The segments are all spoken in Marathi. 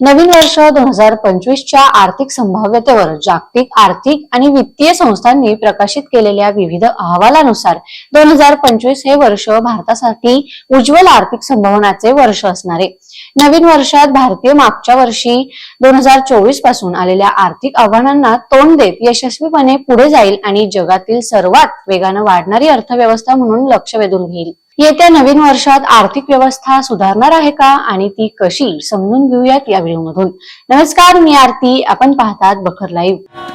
नवीन वर्ष दोन हजार पंचवीसच्या आर्थिक संभाव्यतेवर जागतिक आर्थिक आणि वित्तीय संस्थांनी प्रकाशित केलेल्या विविध अहवालानुसार दोन हजार पंचवीस हे वर्ष भारतासाठी उज्ज्वल आर्थिक संभावनाचे वर्ष असणारे. नवीन वर्षात भारतीय मागच्या वर्षी दोन हजार चोवीसपासून आलेल्या आर्थिक आव्हानांना तोंड देत यशस्वीपणे पुढे जाईल आणि जगातील सर्वात वेगानं वाढणारी अर्थव्यवस्था म्हणून लक्ष वेधून घेईल. येत्या नवीन वर्षात आर्थिक व्यवस्था सुधारणार आहे का आणि ती कशी समजून घेऊयात या व्हिडिओमधून. नमस्कार मी आरती. आपण पाहतात बखर लाईव्ह.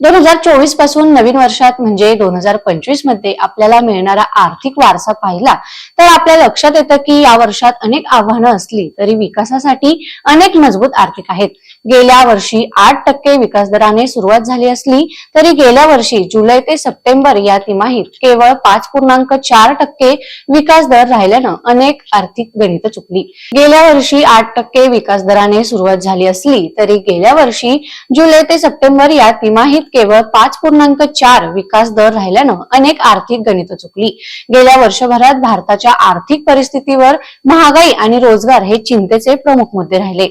दोन हजार चोवीसपासून नवीन वर्षात म्हणजे दोन हजार पंचवीसमध्ये आपल्याला मिळणारा आर्थिक वारसा पाहिला तर आपल्या लक्षात येतं की या वर्षात अनेक आव्हानं असली तरी विकासासाठी अनेक मजबूत आर्थिक आहेत. गेल्या वर्षी आठ टक्के विकास दराने सुरुवात झाली असली तरी गेल्या वर्षी जुलै ते सप्टेंबर या तिमाहीत केवळ पाच पूर्णांक चार टक्के विकास दर राहिल्यानं अनेक आर्थिक गणित चुकली. गेल्या वर्षी आठ टक्के विकास दराने सुरुवात झाली असली तरी गेल्या वर्षी जुलै ते सप्टेंबर या तिमाहीत केवळ पाच पूर्णांक चार विकास दर राहिल्यानं अनेक आर्थिक गणित चुकली. गेल्या वर्षभरात भारताच्या आर्थिक परिस्थितीवर महागाई आणि रोजगार हे चिंतेचे प्रमुख मुद्दे राहिले.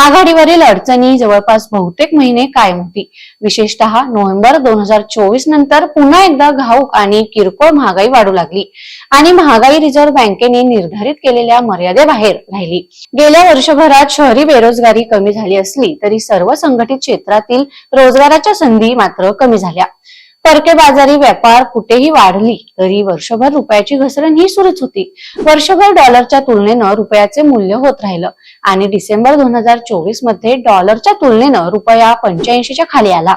आघाडीवरील अडचणी जवळपास बहुतेक महिने कायम होती. विशेषतः नोव्हेंबर दोन हजार चोवीस नंतर पुन्हा एकदा घाऊक आणि किरकोळ महागाई वाढू लागली आणि महागाई रिझर्व्ह बँकेने निर्धारित केलेल्या मर्यादेबाहेर राहिली. गेल्या वर्षभरात शहरी बेरोजगारी कमी झाली असली तरी सर्व संघटित क्षेत्रातील रोजगाराच्या संधी मात्र कमी झाल्या. परके बाजारी व्यापार कुठेही वाढली तरी वर्षभर रुपयाची घसरण ही सुरूच होती. वर्षभर डॉलरच्या तुलनेनं रुपयाचे मूल्य होत राहिलं आणि डिसेंबर दोन हजार चोवीसमध्ये डॉलरच्या तुलनेनं रुपया पंच्याऐंशीच्या खाली आला.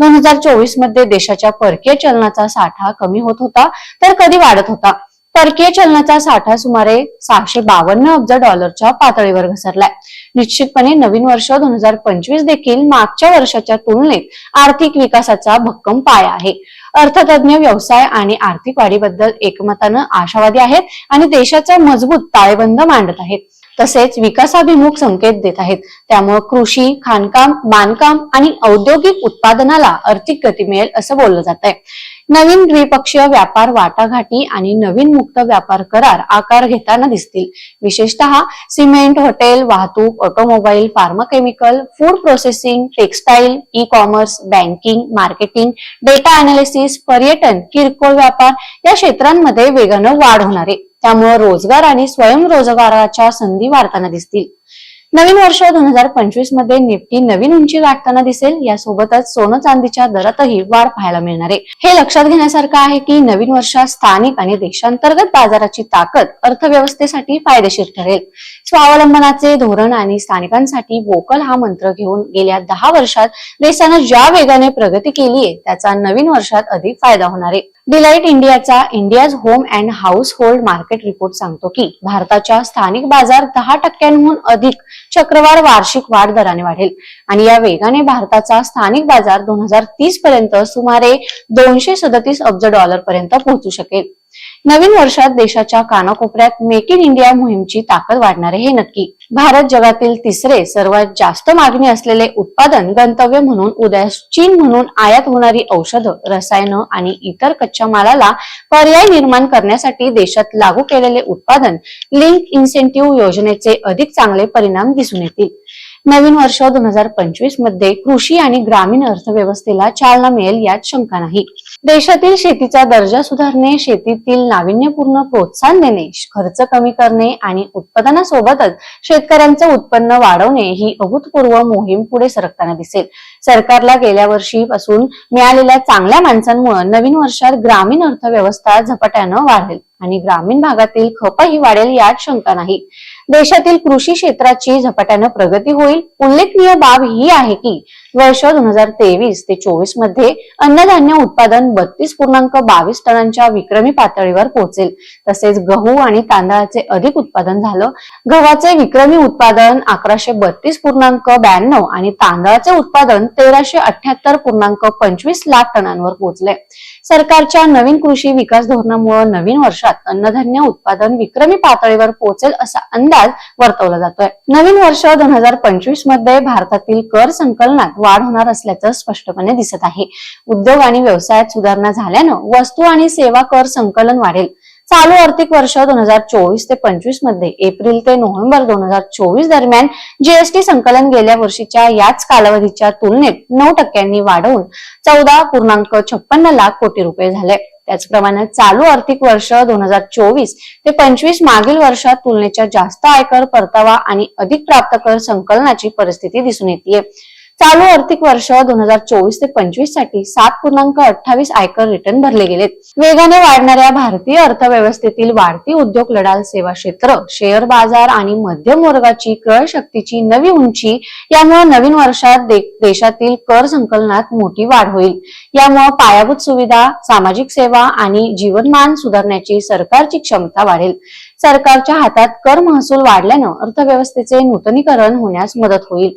दोन हजार चोवीसमध्ये देशाच्या परकीय चलनाचा साठा कमी होत होता तर कधी वाढत होता. परकीय चलनाचा साठा सुमारे सहाशे बावन्न अब्ज डॉलरच्या पातळीवर घसरलाय. निश्चितपणे नवीन वर्ष दोन हजार पंचवीस देखील मागच्या वर्षाच्या तुलनेत आर्थिक विकासाचा भक्कम पाया आहे. अर्थतज्ञ व्यवसाय आणि आर्थिक वाढीबद्दल एकमतानं आशावादी आहेत आणि देशाचा मजबूत ताळेबंद मांडत आहेत. तसेच विकासाभिमुख संकेत देत आहेत. त्यामुळे कृषी खाणकाम बांधकाम आणि औद्योगिक उत्पादनाला आर्थिक गती मिळेल असं बोललं जात आहे नवीन द्विपक्षीय व्यापार वाटाघाटी आणि नवीन मुक्त व्यापार करार आकार घेताना दिसतील. विशेषतः सिमेंट हॉटेल वाहतूक automobile pharmachemical food processing textile e commerce banking marketing data analysis पर्यटन किरकोळ व्यापार या क्षेत्रांमध्ये वेगानं वाढ होणार आहे. त्यामुळे रोजगार आणि स्वयंरोजगाराच्या संधी वाढताना दिसतील. नवीन वर्ष दोन हजार पंचवीसमध्ये निफ्टी नवीन उंची गाठताना दिसेल. यासोबतच सोनं चांदीच्या दरातही वाढ पाहायला मिळणार आहे. हे लक्षात घेण्यासारखं आहे की नवीन वर्षात स्थानिक आणि देशांतर्गत बाजाराची ताकद अर्थव्यवस्थेसाठी फायदेशीर ठरेल. स्वावलंबनाचे धोरण आणि स्थानिकांसाठी वोकल हा मंत्र घेऊन गेल्या दहा वर्षात देशानं ज्या वेगाने प्रगती केली आहे त्याचा नवीन वर्षात अधिक फायदा होणार आहे. डिलाईट इंडियाचा India's home and household market report सांगतो की भारताच्या स्थानिक बाजार दहा टक्क्यांहून अधिक चक्रवाढ वार्षिक वाढ दराने वाढेल. आणि या वेगाने भारताचा स्थानिक बाजार दोन हजार तीस पर्यंत सुमारे दोनशे सदतीस अब्ज डॉलर पर्यंत पोहोचू शकेल. नवीन वर्षात देशाच्या कानाकोपऱ्यात मेक इन इंडिया मोहीमची ताकद वाढणार आहे हे नक्की. भारत जगातील तिसरे सर्वात जास्त मागणी असलेले उत्पादन गंतव्य म्हणून उद्यास चीन म्हणून आयात होणारी औषधं रसायनं आणि इतर कच्च्या मालाला पर्याय निर्माण करण्यासाठी देशात लागू केलेले उत्पादन लिंक इन्सेंटिव्ह योजनेचे अधिक चांगले परिणाम दिसून येतील. नवीन वर्ष दोन हजार पंचवीसमध्ये कृषी आणि ग्रामीण अर्थव्यवस्थेला चालना मिळेल यात शंका नाही. देशातील शेतीचा दर्जा सुधारणे शेतीतील नाविन्यपूर्ण प्रोत्साहन देणे खर्च कमी करणे आणि उत्पादनासोबतच शेतकऱ्यांचं उत्पन्न वाढवणे ही अभूतपूर्व मोहीम पुढे सरकताना दिसेल. सरकारला गेल्या वर्षीपासून मिळालेल्या चांगल्या माणसांमुळे नवीन वर्षात ग्रामीण अर्थव्यवस्था झपाट्यानं वाढेल आणि ग्रामीण भागातील खपही वाढेल यात शंका नाही. देशातील कृषी क्षेत्राची झपाट्यानं प्रगती होईल. उल्लेखनीय बाब ही आहे की वर्ष दोन हजार तेवीस ते चोवीसमध्ये अन्नधान्य उत्पादन बत्तीस पूर्णांक बावीस टनांच्या विक्रमी पातळीवर पोहोचेल. तसेच गहू आणि तांदळाचे अधिक उत्पादन झालं. गव्हाचे विक्रमी उत्पादन अकराशे बत्तीस पूर्णांक ब्याण्णव आणि तांदळाचे उत्पादन तेराशे अठ्याहत्तर पूर्णांक पंचवीस लाख टनांवर पोहोचले. सरकारच्या नवीन कृषी विकास धोरणामुळे नवीन वर्षात अन्नधान्य उत्पादन विक्रमी पातळीवर पोहोचेल असा अंदाज वर्तवला जातोय. नवीन वर्ष दोन हजार पंचवीसमध्ये भारतातील कर संकलनात वाढ होणार असल्याचं स्पष्टपणे दिसत आहे. उद्योग आणि व्यवसायात सुधारणा झाल्यानं वस्तू आणि सेवा कर संकलन वाढेल. चालू आर्थिक वर्ष दोन हजार चोवीस ते पंचवीसमध्ये एप्रिल ते नोव्हेंबर दोन हजार चोवीस दरम्यान जीएसटी संकलन गेल्या वर्षीच्या याच कालावधीच्या तुलनेत नऊ टक्क्यांनी वाढवून चौदा पूर्णांक छप्पन्न लाख कोटी रुपये झाले. त्याचप्रमाणे चालू आर्थिक वर्ष दोन हजार चोवीस ते पंचवीस मागील वर्षात तुलनेच्या जास्त आयकर परतावा आणि अधिक प्राप्त कर संकलनाची परिस्थिती दिसून येते चालू आर्थिक वर्ष दोन हजार चोवीस ते पंचवीससाठी सात पूर्णांक अठ्ठावीस आयकर रिटर्न भरले गेलेत. वेगाने वाढणाऱ्या भारतीय अर्थव्यवस्थेतील वाढती उद्योग लढाल सेवा क्षेत्र शेअर बाजार आणि मध्यम वर्गाची क्रय शक्तीची नवी उंची यामुळे नवीन वर्षात देशातील कर संकलनात मोठी वाढ होईल. यामुळे पायाभूत सुविधा सामाजिक सेवा आणि जीवनमान सुधारण्याची सरकारची क्षमता वाढेल. सरकारच्या हातात कर महसूल वाढल्यानं अर्थव्यवस्थेचे नूतनीकरण होण्यास मदत होईल.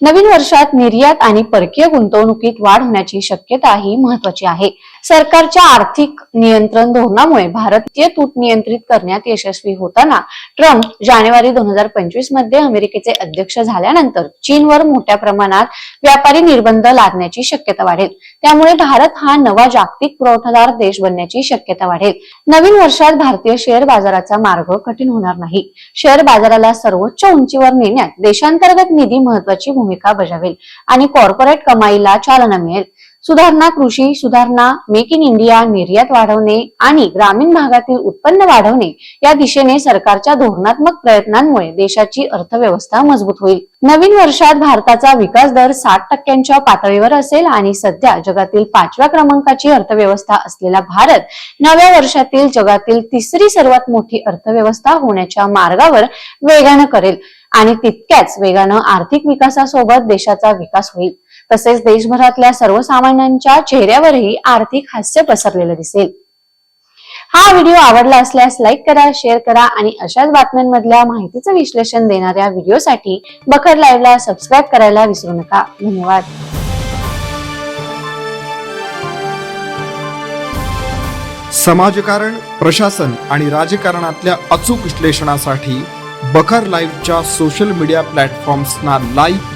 नवीन वर्षात निर्यात आणि परकीय गुंतवणुकीत वाढ होण्याची शक्यता ही महत्वाची आहे. सरकारच्या आर्थिक नियंत्रण धोरणामुळे भारतीय तूट नियंत्रित करण्यात यशस्वी होताना ट्रम्प जानेवारी दोन हजार पंचवीसमध्ये अमेरिकेचे अध्यक्ष झाल्यानंतर चीनवर मोठ्या प्रमाणात व्यापारी निर्बंध लादण्याची शक्यता वाढेल. त्यामुळे भारत हा नवा जागतिक पुरवठादार देश बनण्याची शक्यता वाढेल. नवीन वर्षात भारतीय शेअर बाजाराचा मार्ग कठीण होणार नाही. शेअर बाजाराला सर्वोच्च उंचीवर नेण्यात देशांतर्गत निधी महत्वाची भूमिका बजावेल आणि कॉर्पोरेट कमाईला चालना मिळेल. सुधारणा कृषी सुधारणा मेक इन इंडिया निर्यात वाढवणे आणि ग्रामीण भागातील उत्पन्न वाढवणे या दिशेने सरकारच्या धोरणात्मक प्रयत्नांमुळे देशाची अर्थव्यवस्था मजबूत होईल. नवीन वर्षात भारताचा विकास दर साठ टक्क्यांच्या पातळीवर असेल आणि सध्या जगातील पाचव्या क्रमांकाची अर्थव्यवस्था असलेला भारत नव्या वर्षातील जगातील तिसरी सर्वात मोठी अर्थव्यवस्था होण्याच्या मार्गावर वेगानं करेल आणि तितक्याच वेगानं आर्थिक विकासासोबत देशाचा विकास होईल. तसेच देशभरातल्या सर्वसामान्यांच्या चेहऱ्यावरही आर्थिक हास्य पसरलेलं दिसेल. हा व्हिडिओ आवडला असल्यास लाईक करा शेअर करा आणि अशाच बातम्यांमधल्या माहितीचं विश्लेषण देणाऱ्या व्हिडिओसाठी बखर लाईव्हला सबस्क्राईब करायला विसरू नका. धन्यवाद. समाजकारण प्रशासन आणि राजकारणातल्या अचूक विश्लेषणासाठी बखर लाईव्हच्या सोशल मीडिया प्लॅटफॉर्म्सना लाईक